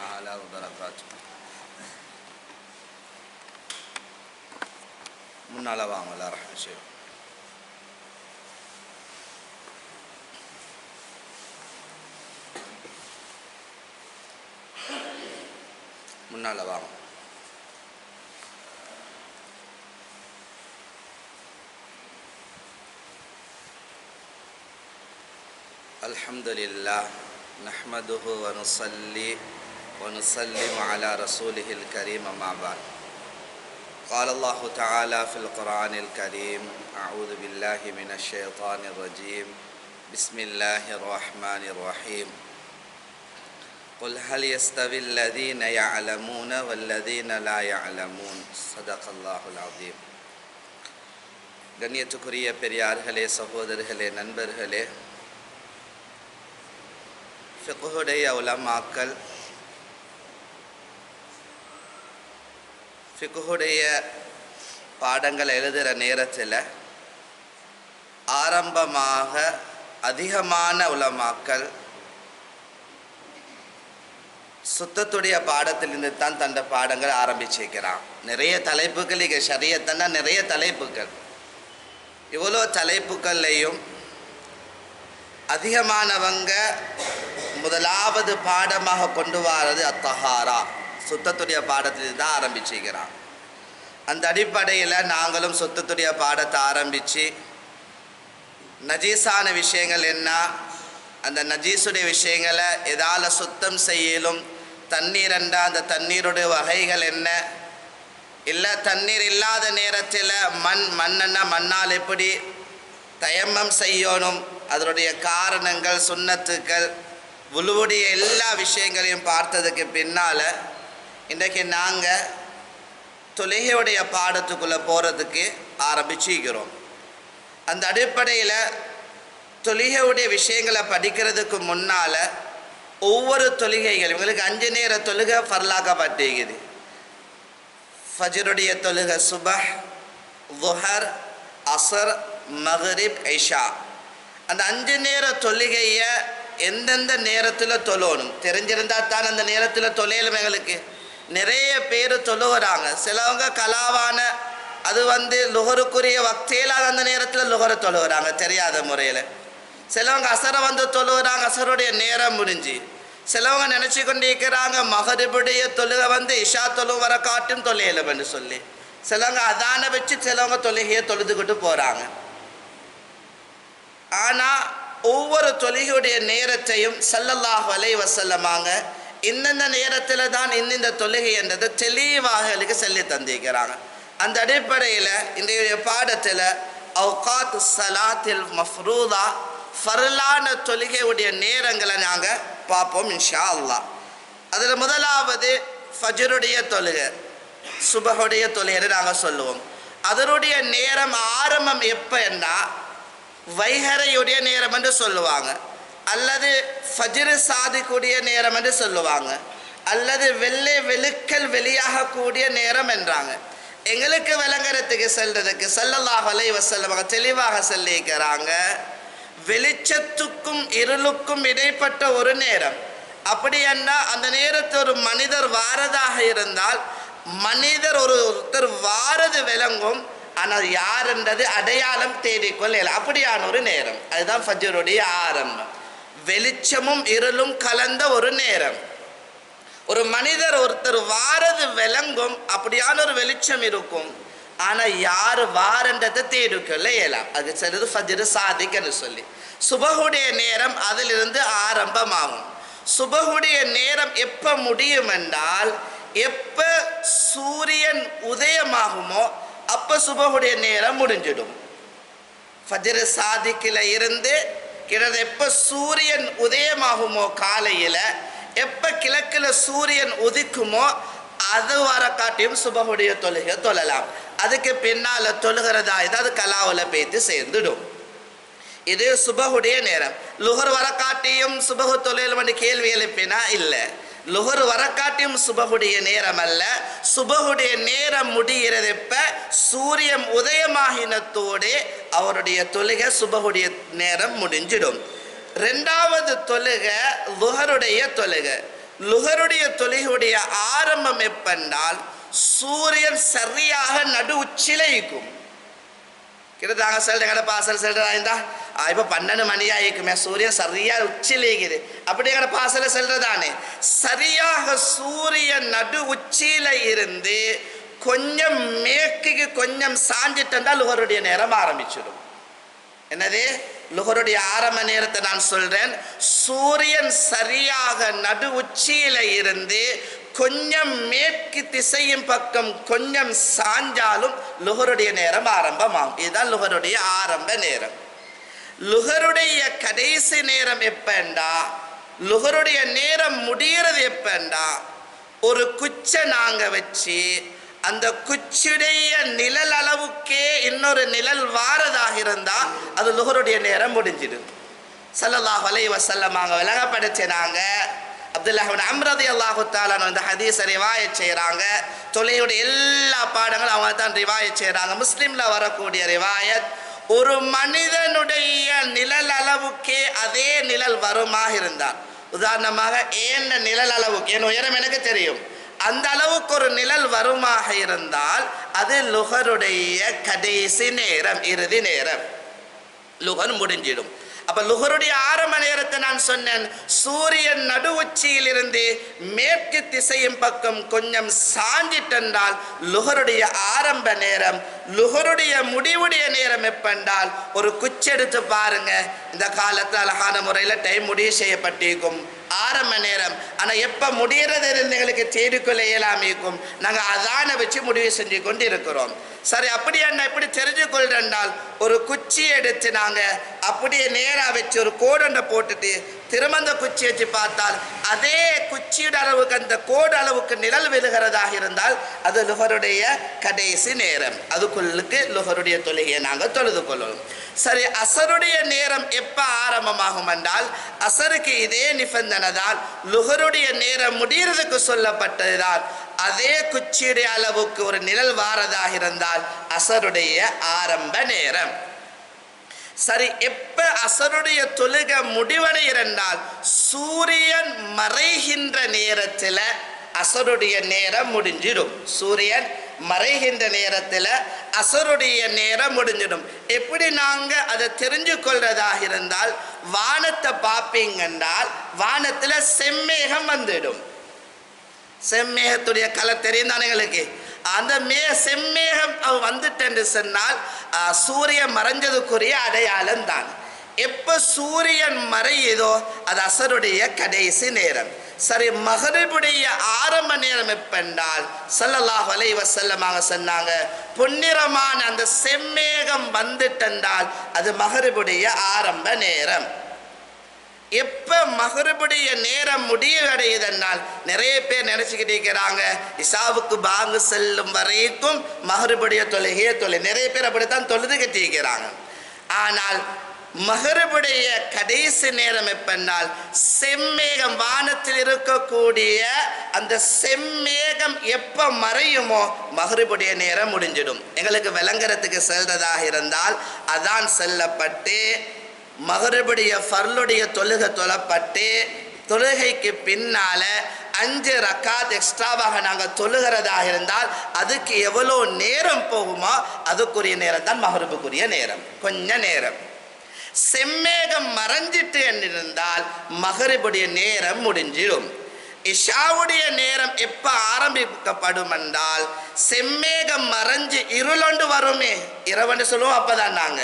تعالى وبركاته முன்னால் வாங்கல ரஹ்மன் முன்னால் வாங்க الحمد لله نحمده ونصلي ونسلم على رسوله الكريم ما بعد قال الله تعالى في القرآن الكريم أعوذ بالله من الشيطان الرجيم بسم الله الرحمن الرحيم قل هل يستوي الذين يعلمون والذين لا يعلمون صدق الله العظيم கண்ணியத்துக்குரிய பெரியார்களே சகோதரர்களே நண்பர்களே ஃபிகுடைய உலமாக்கள் ஃபிகுடைய பாடங்கள் எழுதுகிற நேரத்தில் ஆரம்பமாக அதிகமான உலமாக்கள் சுத்தத்துடைய பாடத்திலிருந்து தான் தந்த பாடங்கள் ஆரம்பிச்சிருக்கிறான் நிறைய தலைப்புகள் இங்கே சரியத்தன்னா நிறைய தலைப்புகள். இவ்வளோ தலைப்புகள்லையும் அதிகமானவங்க முதலாவது பாடமாக கொண்டு வாரது அத்தஹாரா. சுத்தத்துடைய பாடத்திலிருந்து தான் ஆரம்பிச்சுக்கிறான் அந்த அடிப்படையில் நாங்களும் சுத்தத்துடைய பாடத்தை ஆரம்பித்து நஜீஸான விஷயங்கள் என்ன? அந்த நஜீஸுடைய விஷயங்களை எதால் சுத்தம் செய்யலும் தண்ணீர் என்றால் அந்த தண்ணீருடைய வகைகள் என்ன? இல்லை தண்ணீர் இல்லாத நேரத்தில் மண் மண்ணென்ன மண்ணால் எப்படி தயம்மம் செய்யணும்? அதனுடைய காரணங்கள் சுண்ணத்துக்கள் உழுவுடைய எல்லா விஷயங்களையும் பார்த்ததுக்கு பின்னால் இன்றைக்கு நாங்கள் தொழுகையுடைய பாடத்துக்குள்ளே போகிறதுக்கு ஆரம்பிச்சுக்கிறோம் அந்த அடிப்படையில் தொழுகையுடைய விஷயங்களை படிக்கிறதுக்கு முன்னால் ஒவ்வொரு தொழுகைகள் இவங்களுக்கு அஞ்சு நேர தொழுகை ஃபர்லாக்கப்பட்டிருக்குது. ஃபஜருடைய தொழுகை சுபஹ் துஹர் அசர் மஹரிப் ஐஷா அந்த அஞ்சு நேர தொழுகையை எந்தெந்த நேரத்தில் தொழணும்? தெரிஞ்சிருந்தா தான் அந்த நேரத்தில் தொலையிலும் எங்களுக்கு. நிறைய பேர் தொழுகிறாங்க சிலவங்க கலாவான அது வந்து லுகருக்குரிய வக்தியில் அந்த நேரத்தில் லுகரை தொழுகிறாங்க தெரியாத முறையில். சிலவங்க அசரை வந்து தொழுகிறாங்க அசருடைய நேரம் முடிஞ்சு. சிலவங்க நினச்சி கொண்டு இருக்கிறாங்க மகரிபுடைய தொழுகை வந்து இஷா தொழு வர காட்டும் தொலையலும்னு சொல்லி. சிலவங்க அதான வச்சு சிலவங்க தொழுகையை தொழுதுகிட்டு போகிறாங்க ஆனால் ஒவ்வொரு தொழுகையுடைய நேரத்தையும் சல்லல்லாஹ் வலை வசல்லமாங்க இந்தந்த நேரத்தில் தான் இந்தந்த தொழுகை என்றதை தெளிவாக எனக்கு சொல்லி தந்திருக்கிறாங்க. அந்த அடிப்படையில் இன்றைய பாடத்தில் அவுகாத் சலாத்தில் மஃப்ரூதா ஃபர்லான தொழுகையுடைய நேரங்களை நாங்கள் பார்ப்போம் இன்ஷா அல்லா அதில் முதலாவது ஃபஜருடைய தொழுகை சுபகுடைய தொழுகைன்னு நாங்கள் சொல்லுவோம். அதனுடைய நேரம் ஆரம்பம் எப்போன்னா வைகரையுடைய நேரம் என்று சொல்லுவாங்க. அல்லது ஃபஜ்ரு சாதிக்கூடிய நேரம் என்று சொல்லுவாங்க. அல்லது வெள்ளை வெளுக்கல் வெளியாகக்கூடிய நேரம் என்றாங்க. எங்களுக்கு விளங்குறதுக்கு செல்றதுக்கு சல்லல்லாஹ் அலை வசல்லமாக தெளிவாக சொல்லியிருக்கிறாங்க. வெளிச்சத்துக்கும் இருளுக்கும் இடைப்பட்ட ஒரு நேரம். அப்படி என்றால் அந்த நேரத்தில் ஒரு மனிதர் வாரதாக இருந்தால் மனிதர் ஒரு ஒருத்தர் வாரது விளங்கும் ஆனால் யார் என்றது அடையாளம் தேடிக்கொள்ள அப்படியான ஒரு நேரம். அதுதான் ஃபஜருடைய ஆரம்பம். வெளிச்சமும் இருளும் கலந்த ஒரு நேரம். ஒரு மனிதர் ஒருத்தர் வாரது விளங்கும் அப்படியான ஒரு வெளிச்சம் இருக்கும். ஆனால் யார் வாரன்றதை தேடிக்கொள்ள இயலாம் அது சிலது ஃபஜ்ரு சாதிக்கன்னு சொல்லி. சுபகுடைய நேரம் அதிலிருந்து ஆரம்பமாகும். சுபகுடைய நேரம் எப்போ முடியும் என்றால் எப்போ சூரியன் உதயமாகுமோ அப்போ சுபகுடைய நேரம் முடிஞ்சிடும். ஃபஜ்ரு சாதிக்கில் இருந்து கிட்டத்தட்ட எப்போ சூரியன் உதயமாகுமோ காலையில் எப்போ கிழக்கில் சூரியன் உதிக்குமோ அது வர காட்டியும் சுபகுடைய தொழுகை தொழலாம். அதுக்கு பின்னால் தொழுகிறதா ஏதாவது கலாவில் பேத்து சேர்ந்துடும். இது சுபகுடைய நேரம். லுகர் வர காட்டியும் சுபகு தொழில் வந்து கேள்வி எழுப்பினா இல்லை. லுகர் வரக்காட்டியும் சுபகுடைய நேரம் அல்ல சுபகுடைய நேரம் முடிகிறது எப்ப சூரியன் உதயமாகினத்தோடு அவருடைய தொழுகை சுபகுடைய நேரம் முடிஞ்சிடும். ரெண்டாவது தொழுகை லுகருடைய தொழுகை. லுகருடைய தொழுகையுடைய ஆரம்பம் எப்பென்றால் சூரியன் சரியாக நடு உச்சில இருக்கும் கிட்டத்தாங்க செல்ற கடை பாசல் செல்றதா இப்போ பன்னெண்டு மணி ஆயிருக்குமே சூரியன் சரியா உச்சியில் இருக்குது அப்படி கடை பாசல செல்றதானே சரியாக சூரியன் நடு உச்சியில இருந்து கொஞ்சம் மேற்குக்கு கொஞ்சம் சாஞ்சிட்டா லுகருடைய நேரம் ஆரம்பிச்சிடும். என்னது? லுகருடைய ஆரம்ப நேரத்தை நான் சொல்றேன். சூரியன் சரியாக நடு உச்சியில இருந்து கொஞ்சம் மேற்கு திசையின் பக்கம் கொஞ்சம் சாஞ்சாலும் லுகருடைய நேரம் ஆரம்பமாகும். இதுதான் லுகருடைய ஆரம்ப நேரம். லுகருடைய கடைசி நேரம் எப்பண்டா? லுகருடைய நேரம் முடிகிறது எப்பண்டா? ஒரு குச்சை நாங்க வச்சு அந்த குச்சியுடைய நிழல் அளவுக்கே இன்னொரு நிழல் வாரதாக இருந்தா அது லுகருடைய நேரம் முடிஞ்சிடும். சல்லல்லாஹ் அலைஹி செல்லமாக விலகப்படுத்தினாங்க அப்துல்லாஹின் அம்ரதி அல்லாஹு தாலான் அந்த ஹதீஸை ரிவாயத் செய்கிறாங்க தொலையுடைய எல்லா பாடங்களும் அவங்க தான் ரிவாயத் செய்கிறாங்க முஸ்லீமில் வரக்கூடிய ரிவாயத் ஒரு மனிதனுடைய நிழல் அளவுக்கே அதே நிழல் வருமாக இருந்தார் உதாரணமாக ஏன் நிழல் அளவுக்கு என் உயரம் எனக்கு தெரியும். அந்த அளவுக்கு ஒரு நிழல் வருமாக இருந்தால் அது லுகருடைய கடைசி நேரம் இறுதி நேரம். லுகர் முடிஞ்சிடும். அப்ப லுகருடைய ஆரம்ப நேரத்தை நான் சொன்னேன். சூரியன் நடு உச்சியிலிருந்து மேற்கு திசையின் பக்கம் கொஞ்சம் சாஞ்சிட்டென்றால் லுகருடைய ஆரம்ப நேரம் லுகருடைய முடிவுடைய நேரம் எப்பென்றால் ஒரு குச்செடுத்து பாருங்க. இந்த காலத்தில் அழகான முறையில் டைம் முடிவு செய்யப்பட்டிருக்கும். ஆரம்ப நேரம். ஆனால் எப்போ முடியறது எங்களுக்கு தேடிக்கொள்ள இயலாம இருக்கும் நாங்கள் அதான வச்சு முடிவு செஞ்சு கொண்டு இருக்கிறோம் சரி அப்படி என்ன இப்படி தெரிஞ்சு கொள்றேன்னால் ஒரு குச்சி எடுத்து நாங்கள் அப்படியே நேராக வச்சு ஒரு கோடண்டை போட்டுட்டு திரும்ப அந்த குச்சி வச்சு பார்த்தால் அதே குச்சியோட அளவுக்கு அந்த கோடு அளவுக்கு நிழல் விழுகிறதாக இருந்தால் அது லுகருடைய கடைசி நேரம். அதுக்குள்ளுக்கு லுகருடைய தொழுகையை நாங்கள் தொழுது கொள்ளணும் சரி அசருடைய நேரம் எப்போ ஆரம்பமாகும் என்றால் அசருக்கு இதே நிபந்தனை தான் லுகருடைய நேரம் முடிகிறதுக்கு சொல்லப்பட்டதுதான். அதே குச்சியுடைய அளவுக்கு ஒரு நிழல் வாரதாக இருந்தால் அசருடைய ஆரம்ப நேரம். சரி எப்ப அசருடைய தொழுகை முடிவடைகிறால் சூரியன் மறைகின்ற நேரத்தில் அசருடைய நேரம் முடிஞ்சிடும். சூரியன் மறைகின்ற நேரத்தில் அசருடைய நேரம் முடிஞ்சிடும். எப்படி நாங்கள் அதை தெரிஞ்சு கொள்றதாக இருந்தால் வானத்தை பார்ப்பீங்கன்றால் வானத்தில் செம்மேகம் வந்துடும். செம்மேகத்துடைய கலை தெரியும் தானே எங்களுக்கு? அந்த மே செம்மேகம் அவ வந்துட்டென்று சொன்னால் சூரியன் மறைஞ்சதுக்குரிய அடையாளம் தான். எப்போ சூரியன் மறையுதோ அது அசருடைய கடைசி நேரம். சரி மகரிபுடைய ஆரம்ப நேரம் எப்பென்றால் ஸல்லல்லாஹு அலைஹி செல்லமாக சொன்னாங்க பொன்னிறமான அந்த செம்மேகம் வந்துட்டென்றால் அது மகரிபுடைய ஆரம்ப நேரம். எப்போ மகருபுடைய நேரம் முடிவடையுதென்னால் நிறைய பேர் நினைச்சுக்கிட்டு இருக்கிறாங்க. இசாவுக்கு பாங்கு செல்லும் வரைக்கும் மகருபுடைய தொழுகையே தொலை நிறைய பேர் அப்படித்தான் தொழுது கட்டியிருக்கிறாங்க. ஆனால் மகருபுடைய கடைசி நேரம் எப்பென்னால் செம்மேகம் வானத்தில் இருக்கக்கூடிய அந்த செம்மேகம் எப்ப மறையுமோ மகருபுடைய நேரம் முடிஞ்சிடும். எங்களுக்கு விளங்குறதுக்கு செல்றதாக இருந்தால் அதான் செல்லப்பட்டு மகரிபுடைய ஃபர்லுடைய தொழுகை தொழப்பட்டு தொழுகைக்கு பின்னால அஞ்சு ரக்காத் எக்ஸ்ட்ராவாக நாங்கள் தொழுகிறதாக இருந்தால் அதுக்கு எவ்வளோ நேரம் போகுமோ அதுக்குரிய நேரம் தான் மகருபுக்குரிய நேரம். கொஞ்ச நேரம். செம்மேகம் மறைஞ்சிட்டு என்றிருந்தால் மகரிபுடைய நேரம் முடிஞ்சிடும். இஷாவுடைய நேரம் எப்ப ஆரம்பிக்கப்படும் என்றால் செம்மேகம் மறைஞ்சு இருளொண்டு வருமே. இரவண்டு சொல்லுவோம் அப்பதான் நாங்க.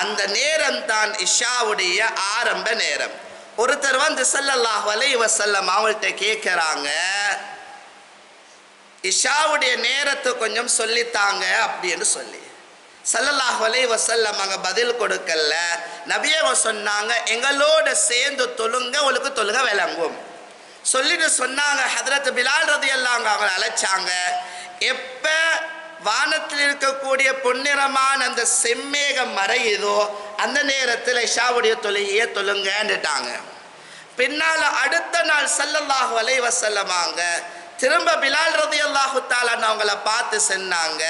அந்த நேரம் தான் இஷாவுடைய ஆரம்ப நேரம். ஒருத்தர் வந்து ஸல்லல்லாஹு அலைஹி வஸல்லம் அவள்கிட்ட கேட்குறாங்க இஷாவுடைய நேரத்தை கொஞ்சம் சொல்லித்தாங்க அப்படின்னு சொல்லி. சல்லல்லாஹ் அலைஹி வஸல்லம் அங்க பதில் கொடுக்கல. நபியவ சொன்னாங்க எங்களோட சேர்ந்து தொழுங்க உங்களுக்கு தொழுக விளங்கும். சொல்லிட்டு சொன்னாங்க ஹதரத் பிலால் ரதியல்லாஹு அன்ஹு அவங்களை அழைச்சாங்க. எப்ப வானத்தில் இருக்கக்கூடிய பொன்னிறமான அந்த செம்மேகம் மறையுதோ அந்த நேரத்தில் இஷாவுடைய தொலையே தொழுங்கன்னுட்டாங்க. பின்னால அடுத்த நாள் ஸல்லல்லாஹு அலைஹி வஸல்லமாங்க திரும்ப பிலால் ரதியல்லாஹு தாலான்னு அவங்கள பார்த்து சொன்னாங்க.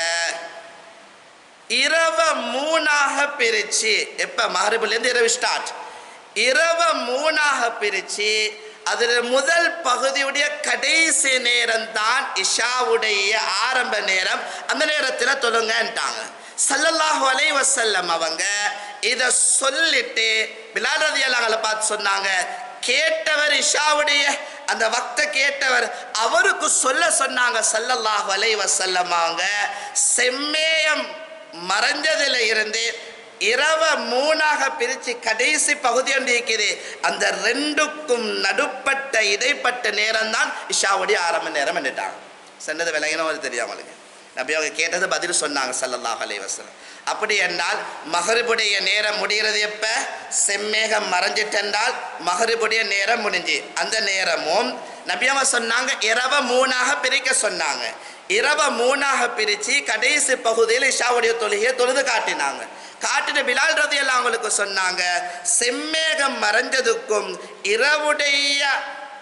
இரவ மூணாக பிரிச்சு எப்ப? மகரிபுலேருந்து இரவு ஸ்டார்ட் இரவ மூணாக பிரிச்சு அதில் முதல் பகுதியுடைய கடைசி நேரம் தான் இஷாவுடைய ஆரம்ப நேரம். அந்த நேரத்தில் தொழுங்கன்ட்டாங்க. சல்லல்லாஹு அலை வசல்லம் அவங்க இதை சொல்லிட்டு பிலால் ரதியல்லாஹு பார்த்து சொன்னாங்க கேட்டவர் இஷாவுடைய அந்த வக்த கேட்டவர் அவருக்கு சொல்ல சொன்னாங்க சல்லல்லாஹு அலை வசல்லம் அவங்க செம்மேயம் மறைஞ்சதுல இருந்து இரவை மூணாக பிரித்து கடைசி பகுதி ஒன்று இருக்குது அந்த ரெண்டுக்கும் நடுப்பட்ட இடைப்பட்ட நேரம் தான் இஷாவுடைய ஆரம்ப நேரம் என்றுட்டாங்க சொன்னது விளங்கினவங்க தெரியும் அவங்களுக்கு. நபி அவங்க கேட்டது பதில் சொன்னாங்க சல்லல்லாஹ் அலைஹி அப்படி என்றால் மகரிபுடைய நேரம் முடிகிறது எப்ப? செம்மேகம் மறைஞ்சிட்டென்றால் மகரிபுடைய நேரம் முடிஞ்சு. அந்த நேரமும் நபியவங்க சொன்னாங்க இரவ மூணாக பிரிக்க சொன்னாங்க. இரவ மூணாக பிரித்து கடைசி பகுதியில் இஷாவுடைய தொழுகையை தொழுது காட்டினாங்க. காட்டின பிலால் ரதி எல்லாம் அவங்களுக்கு சொன்னாங்க செம்மேகம் மறைஞ்சதுக்கும் இரவுடைய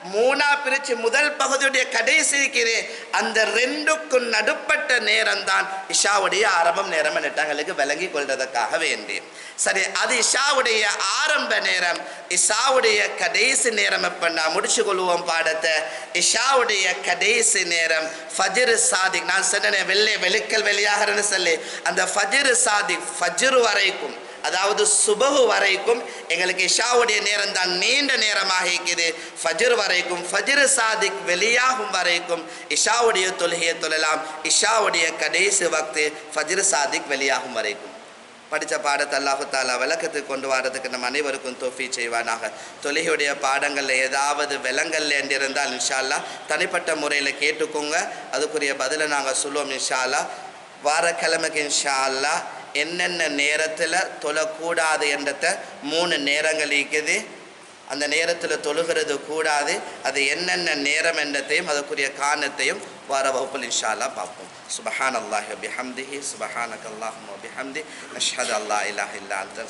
மூணா பிரிச்சு முதல் பகுதியுடைய கடைசி இருக்கிறே அந்த ரெண்டுக்கும் நடுப்பட்ட நேரம் தான் இஷாவுடைய ஆரம்பம் நேரம் நெட்டங்களுக்கு விளங்கி கொள்றதுக்காக வேண்டி சரி அது இஷாவுடைய ஆரம்ப நேரம். இஷாவுடைய கடைசி நேரம் இப்ப நான் முடிச்சு கொள்வோம் பாடத்தை. இஷாவுடைய கடைசி நேரம். ஃபஜ்ரு சாதிக் நான் சொன்னேன் வெள்ளை வெளுக்கல் வெளியாகிறேன்னு சொல்லி. அந்த ஃபஜ்ரு சாதிக் ஃபஜ்ரு வரைக்கும் அதாவது சுபகு வரைக்கும் எங்களுக்கு இஷாவுடைய நேரம் தான் நீண்ட நேரமாக இருக்குது. ஃபஜ்ர் வரைக்கும் ஃபஜிர் சாதிக் வெளியாகும் வரைக்கும் இஷாவுடைய தொழுகையை தொழலாம். இஷாவுடைய கடைசி வக்து ஃபஜிர் சாதிக் வெளியாகும் வரைக்கும். படித்த பாடத்தை அல்லாஹு தாலா விளக்கத்துக்கு கொண்டு வரதுக்கு நம்ம அனைவருக்கும் தோஃபி செய்வானாக. தொழுகையுடைய பாடங்களில் ஏதாவது விலங்கல் என்றிருந்தால் இருந்தால் அல்லாஹ் தனிப்பட்ட முறையில் கேட்டுக்கோங்க. அதுக்குரிய பதிலை நாங்கள் சொல்லுவோம் இன்ஷால்லா வாரக்கிழமைக்கு இன்ஷா அல்லாஹ் என்னென்ன நேரத்தில் தொழக்கூடாது என்றத மூணு நேரங்கள் இருக்குது. அந்த நேரத்தில் தொழுகிறது கூடாது. அது என்னென்ன நேரம் என்றதையும் அதுக்குரிய காரணத்தையும் வார வகுப்பில் இன்ஷா பார்ப்போம். சுபஹான் அல்லாஹ் பிஹம்திஹி சுபஹானக் அல்லாஹும் பிஹம்தி நஷ்ஹது அல்லா இல்லாஹ் இல்லா அந்த